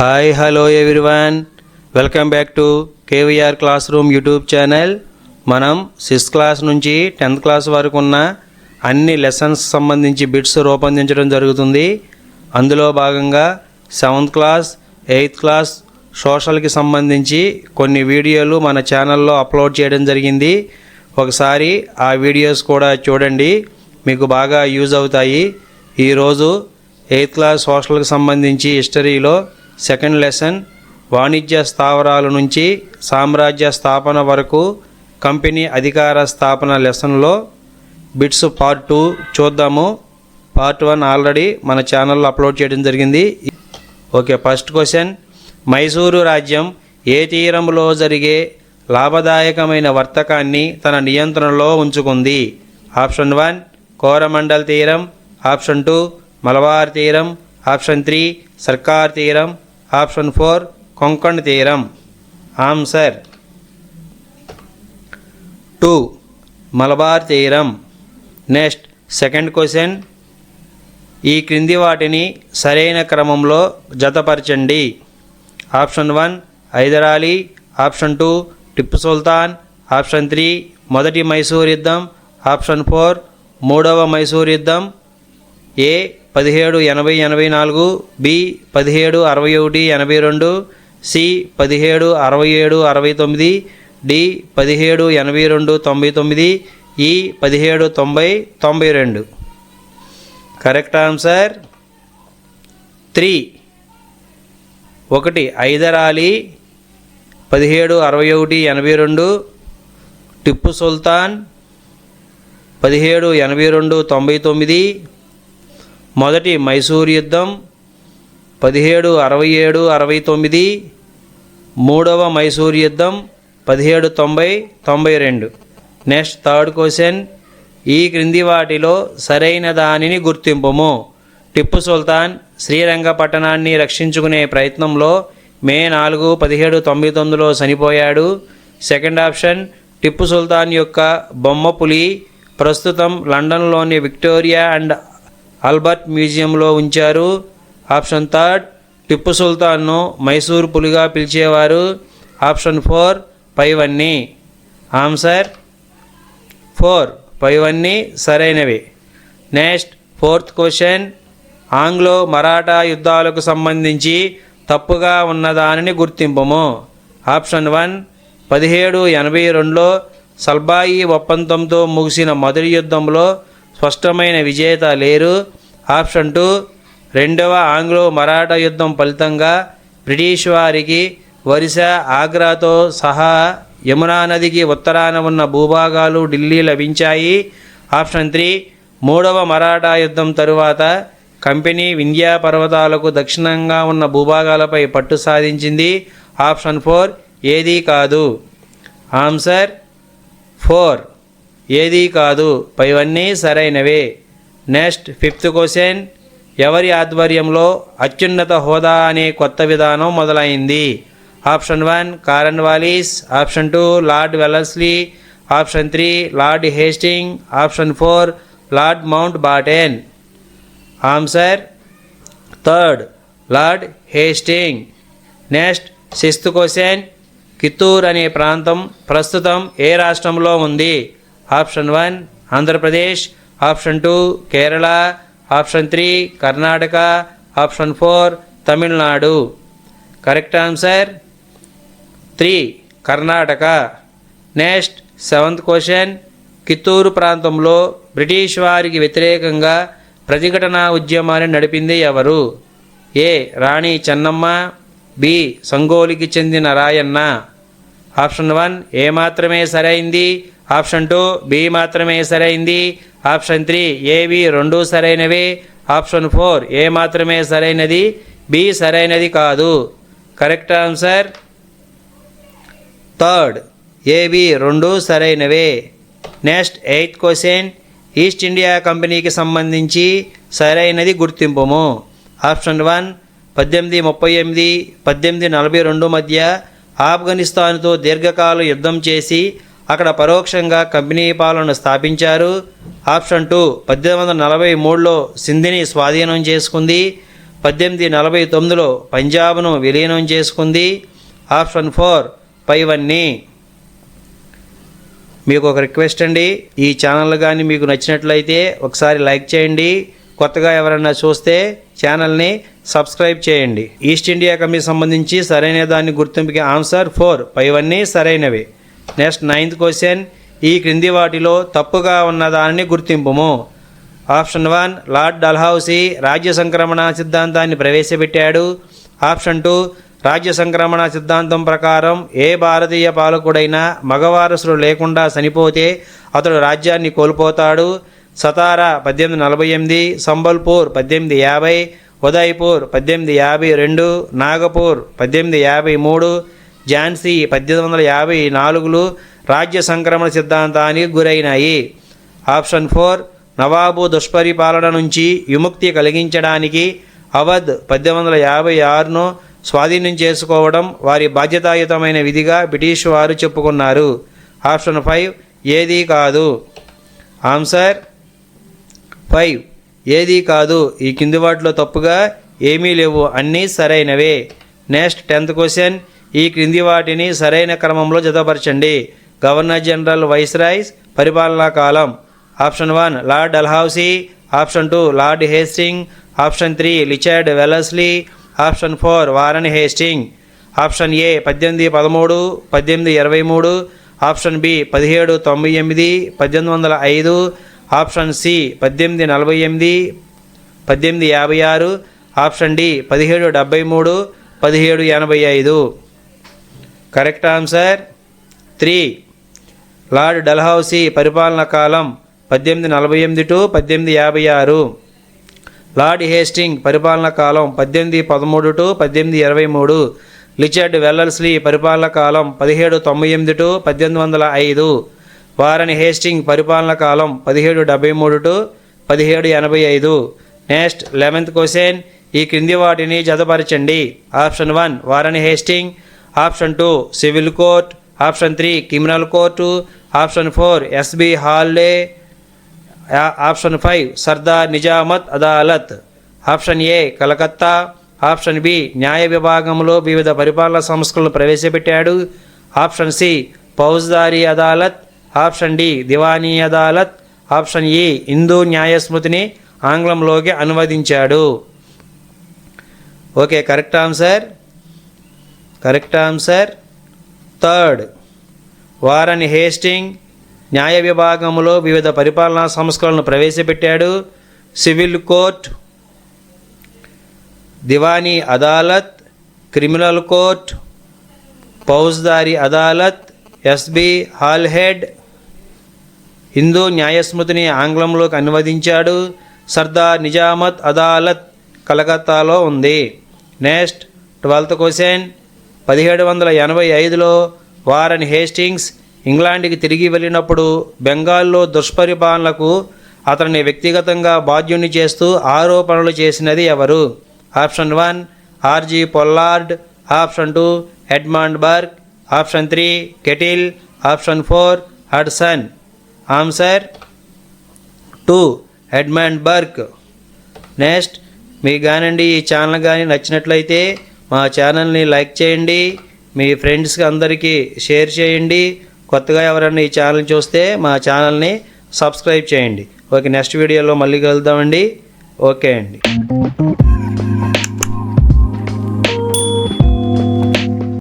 Hi hello everyone welcome back to KVR classroom YouTube channel మనం sixth class నుంచి tenth class వరకు ఉన్న అన్ని లెసన్స్ సంబంధించి బిట్స్ రూపొందించడం జరుగుతుంది అందులో భాగంగా సెవెంత్ క్లాస్ ఎయిత్ క్లాస్ సోషల్కి సంబంధించి కొన్ని వీడియోలు మన ఛానల్లో అప్లోడ్ చేయడం జరిగింది ఒకసారి ఆ వీడియోస్ కూడా చూడండి మీకు బాగా యూజ్ అవుతాయి ఈరోజు ఎయిత్ క్లాస్ సోషల్కి సంబంధించి హిస్టరీలో సెకండ్ లెసన్ వాణిజ్య స్థావరాల నుంచి సామ్రాజ్య స్థాపన వరకు కంపెనీ అధికార స్థాపన లెసన్లో బిట్స్ పార్ట్ టూ చూద్దాము. పార్ట్ వన్ ఆల్రెడీ మన ఛానల్లో అప్లోడ్ చేయడం జరిగింది. Okay first question. మైసూరు రాజ్యం ఏ తీరంలో జరిగే లాభదాయకమైన వర్తకాన్ని తన నియంత్రణలో ఉంచుకుంది? ఆప్షన్ వన్ కోరమండల్ తీరం. ఆప్షన్ టూ మలబార్ తీరం. ఆప్షన్ త్రీ సర్కార్ తీరం. ఆప్షన్ ఫోర్ కొంకణ్ తీరం. ఆన్సర్ టూ మలబార్ తీరం. Next second question. ఈ క్రింది వాటిని సరైన క్రమంలో జతపరచండి. Option one Hyder Ali option two Tipu Sultan option three మొదటి మైసూర్ యుద్ధం ఆప్షన్ ఫోర్ మూడవ మైసూర్ యుద్ధం. ఏ పదిహేడు ఎనభై ఎనభై నాలుగు బి పదిహేడు అరవై ఒకటి ఎనభై రెండు సి పదిహేడు అరవై ఏడు అరవై తొమ్మిది డి పదిహేడు ఎనభై రెండు తొంభై తొమ్మిది ఈ పదిహేడు తొంభై తొంభై రెండు. కరెక్ట్ ఆన్సర్ త్రీ ఒకటి ఐదరాలి పదిహేడు అరవై ఒకటి ఎనభై రెండు టిప్పు సుల్తాన్ పదిహేడు ఎనభై రెండు తొంభై తొమ్మిది మొదటి మైసూర్ యుద్ధం పదిహేడు అరవై ఏడు అరవై తొమ్మిది మూడవ మైసూర్ యుద్ధం పదిహేడు తొంభై తొంభై రెండు. నెక్స్ట్ థర్డ్ క్వశ్చన్ ఈ క్రింది వాటిలో సరైన దానిని గుర్తింపుము. టిప్పు సుల్తాన్ శ్రీరంగపట్టణాన్ని రక్షించుకునే ప్రయత్నంలో మే నాలుగు పదిహేడు తొంభై తొమ్మిదిలో చనిపోయాడు. సెకండ్ ఆప్షన్ టిప్పు సుల్తాన్ యొక్క బొమ్మ పులి ప్రస్తుతం లండన్లోని విక్టోరియా అండ్ ఆల్బర్ట్ మ్యూజియంలో ఉంచారు. ఆప్షన్ థర్డ్ టిప్పు సుల్తాన్ను మైసూర్ పులిగా పిలిచేవారు. ఆప్షన్ ఫోర్ పైవన్నీ. ఆన్సర్ ఫోర్ పైవన్నీ సరైనవి. Next fourth question Anglo Maratha యుద్ధాలకు సంబంధించి తప్పుగా ఉన్నదానిని గుర్తింపము. ఆప్షన్ వన్ పదిహేడు ఎనభై రెండులో సల్బాయి ఒప్పందంతో ముగిసిన మొదటి యుద్ధంలో స్పష్టమైన విజేత లేరు. ఆప్షన్ టూ రెండవ ఆంగ్లో మరాఠా యుద్ధం ఫలితంగా బ్రిటిష్ వారికి ఒరిస్సా ఆగ్రాతో సహా యమునా నదికి ఉత్తరాన ఉన్న భూభాగాలు ఢిల్లీ లభించాయి. ఆప్షన్ త్రీ మూడవ మరాఠా యుద్ధం తరువాత కంపెనీ వింధ్యా పర్వతాలకు దక్షిణంగా ఉన్న భూభాగాలపై పట్టు సాధించింది. ఆప్షన్ ఫోర్ ఏదీ కాదు. Answer four. ఏదీ కాదు. పైవన్నీ సరైనవే. Next fifth question. ఎవరి ఆధ్వర్యంలో అత్యున్నత హోదా అనే కొత్త విధానం మొదలైంది? Option one Cornwallis. Option two lord Wellesley option three lord Hastings. Option four lord Mountbatten. Answer third lord Hastings. Next sixth question. Kittur అనే ప్రాంతం ప్రస్తుతం ఏ రాష్ట్రంలో ఉంది? Option one Andhra Pradesh option two Kerala option three Karnataka option four Tamil Nadu. Correct answer three Karnataka. Next seventh question. Kittur ప్రాంతంలో British వారికి వ్యతిరేకంగా ప్రతిఘటన ఉద్యమాన్ని నడిపింది ఎవరు? ఏ. రాణి చెన్నమ్మ. బి. సంగోలికి చెందిన రాయన్న. ఆప్షన్ వన్ ఏ మాత్రమే సరైంది? ఆప్షన్ టూ బి మాత్రమే సరైంది. ఆప్షన్ త్రీ ఏవి రెండు సరైనవి. ఆప్షన్ ఫోర్ ఏ మాత్రమే సరైనది. బి సరైనది కాదు. Correct answer? థర్డ్ ఏవి రెండు సరైనవే. Next eighth question East India కంపెనీకి సంబంధించి సరైనది గుర్తింపుము. ఆప్షన్ వన్ పద్దెనిమిది ముప్పై ఎనిమిది పద్దెనిమిది నలభై రెండు మధ్య ఆఫ్ఘనిస్తాన్తో దీర్ఘకాల యుద్ధం చేసి అక్కడ పరోక్షంగా కంపెనీ పాలన స్థాపించారు. ఆప్షన్ టూ పద్దెనిమిది వందల నలభై మూడులో సింధిని స్వాధీనం చేసుకుంది. పద్దెనిమిది నలభై తొమ్మిదిలో పంజాబ్ను విలీనం చేసుకుంది. ఆప్షన్ ఫోర్ పైవన్నీ. మీకు ఒక రిక్వెస్ట్ అండి ఈ ఛానల్ కానీ మీకు నచ్చినట్లయితే ఒకసారి లైక్ చేయండి. కొత్తగా ఎవరన్నా చూస్తే ఛానల్ని సబ్స్క్రైబ్ చేయండి. ఈస్ట్ ఇండియా కంపెనీ సంబంధించి సరైన దాని గుర్తింపుకి ఆన్సర్ ఫోర్ పైవన్నీ సరైనవి. నెక్స్ట్ నైన్త్ క్వశ్చన్ ఈ క్రింది వాటిలో తప్పుగా ఉన్న దానిని గుర్తింపుము. ఆప్షన్ వన్ లార్డ్ డల్హౌసీ రాజ్య సంక్రమణ సిద్ధాంతాన్ని ప్రవేశపెట్టాడు. ఆప్షన్ టూ రాజ్య సంక్రమణ సిద్ధాంతం ప్రకారం ఏ భారతీయ పాలకుడైనా మగవారసులు లేకుండా చనిపోతే అతడు రాజ్యాన్ని కోల్పోతాడు. సతారా పద్దెనిమిది నలభై ఎనిమిది సంబల్పూర్ పద్దెనిమిది యాభై ఉదయ్పూర్ పద్దెనిమిది యాభై రెండు నాగపూర్ పద్దెనిమిది యాభై మూడు ఝాన్సీ పద్దెనిమిది వందల యాభై నాలుగులు రాజ్య సంక్రమణ సిద్ధాంతానికి గురైనాయి. ఆప్షన్ ఫోర్ నవాబు దుష్పరిపాలన నుంచి విముక్తి కలిగించడానికి అవధ్ పద్దెనిమిది వందల యాభై ఆరును స్వాధీనం చేసుకోవడం వారి బాధ్యతాయుతమైన విధిగా బ్రిటిష్ వారు చెప్పుకున్నారు. ఆప్షన్ ఫైవ్ ఏది కాదు. ఆన్సర్ ఫైవ్ ఏది కాదు. ఈ కింది వాటిలో తప్పుగా ఏమీ లేవు. అన్నీ సరైనవే. నెక్స్ట్ టెన్త్ క్వశ్చన్ ఈ క్రింది వాటిని సరైన క్రమంలో జతపరచండి. గవర్నర్ జనరల్ వైస్రాయ్స్ పరిపాలనా కాలం. Option one lord Dalhousie option two lord Hastings. Option three Richard Wellesley option four Warren Hastings. Option A పద్దెనిమిది పదమూడు పద్దెనిమిది ఇరవై మూడు. ఆప్షన్ బి పదిహేడు తొంభై ఎనిమిది పద్దెనిమిది వందల ఐదు. ఆప్షన్ సి పద్దెనిమిది నలభై ఎనిమిది పద్దెనిమిది యాభై ఆరు. ఆప్షన్ డి పదిహేడు డెబ్బై మూడు పదిహేడు ఎనభై ఐదు. Correct answer three. Lord Dalhousie పరిపాలన కాలం పద్దెనిమిది నలభై ఎనిమిది టు పద్దెనిమిది యాభై ఆరు. లార్డ్ హేస్టింగ్ పరిపాలన కాలం పద్దెనిమిది పదమూడు టు పద్దెనిమిది ఇరవై మూడు. లిచర్డ్ వెల్లర్స్లీ పరిపాలన కాలం పదిహేడు తొంభై ఎనిమిది టు పద్దెనిమిది వందల ఐదు. వారని హేస్టింగ్ పరిపాలన కాలం పదిహేడు డెబ్బై మూడు టు పదిహేడు ఎనభై ఐదు. నెక్స్ట్ లెవెన్త్ క్వశ్చన్ ఈ క్రింది వాటిని జతపరచండి. Option one Warren Hastings option two civil court option three criminal court option four SB Halhed option five Sardar Nizamat Adalat. Option A Calcutta option B న్యాయ విభాగంలో వివిధ పరిపాలన సంస్థలను ప్రవేశపెట్టాడు. Option C Faujdari Adalat option D Diwani Adalat option E Hindu న్యాయస్మృతిని ఆంగ్లంలోకి అనువదించాడు. Okay correct answer? Correct answer third. Warren Hastings న్యాయ విభాగంలో వివిధ పరిపాలనా సంస్థలను ప్రవేశపెట్టాడు. Civil court Diwani Adalat criminal court Faujdari Adalat SB Halhed Hindu న్యాయస్మృతిని ఆంగ్లంలోకి అనువదించాడు. సర్దార్ నిజామత్ అదాలత్ కలకత్తాలో ఉంది. Next twelfth question. పదిహేడు వందల ఎనభై ఐదులో వారన్ హేస్టింగ్స్ ఇంగ్లాండ్కి తిరిగి వెళ్ళినప్పుడు బెంగాల్లో దుష్పరిపాలనకు అతన్ని వ్యక్తిగతంగా బాధ్యుని చేస్తూ ఆరోపణలు చేసినది ఎవరు? Option one RG Pollard. Option two Edmund Burke. Option three Kettle. Option four Hudson. Answer two Edmund Burke. Next మీకు కానండి ఈ ఛానల్ కానీ నచ్చినట్లయితే మా ఛానల్ని లైక్ చేయండి మీ ఫ్రెండ్స్కి అందరికీ షేర్ చేయండి. కొత్తగా ఎవరైనా ఈ ఛానల్ చూస్తే మా ఛానల్ని సబ్స్క్రైబ్ చేయండి. ఓకే నెక్స్ట్ వీడియోలో మళ్ళీ కలుద్దామండి. ఓకే అండి.